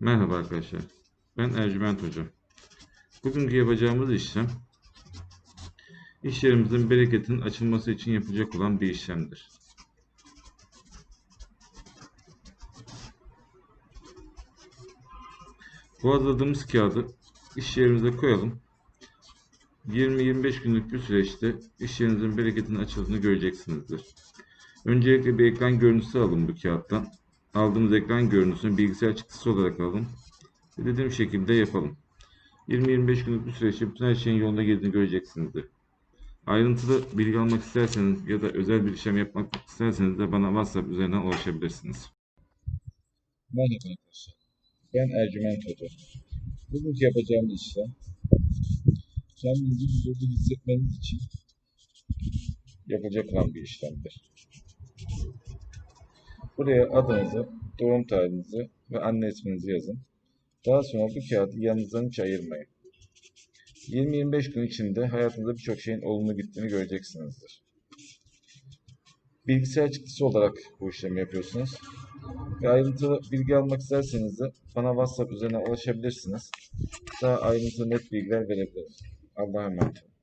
Merhaba arkadaşlar. Ben Ercüment Hoca. Bugünkü yapacağımız işlem iş yerimizin bereketinin açılması için yapılacak olan bir işlemdir. Bu hazırladığımız kağıdı iş yerimize koyalım. 20-25 günlük bir süreçte iş yerinizin bereketinin açıldığını göreceksinizdir. Öncelikle bir ekran görüntüsü alın bu kağıttan. Aldığımız ekran görüntüsünü bilgisayar çıktısı olarak alın. Ve dediğim şekilde yapalım. 20-25 günlük bir süreçte bütün her şeyin yolunda girdiğini göreceksinizdir. Ayrıntılı bilgi almak isterseniz ya da özel bir işlem yapmak isterseniz de bana WhatsApp üzerinden ulaşabilirsiniz. Merhaba arkadaşlar. Ben Ercüment Hoca. Bugünkü yapacağımız işlem kendinizi huzurlu hissetmeniz için yapılacak olan bir işlemdir. Buraya adınızı, doğum tarihinizi ve anne isminizi yazın. Daha sonra bu kağıdı yanınızdan hiç ayırmayın. 20-25 gün içinde hayatınızda birçok şeyin olumlu gittiğini göreceksinizdir. Bilgisayar çıktısı olarak bu işlemi yapıyorsunuz. Ve ayrıntılı bilgi almak isterseniz de bana WhatsApp üzerinden ulaşabilirsiniz. Daha ayrıntılı net bilgiler verebilirim. Allah'a emanet olun.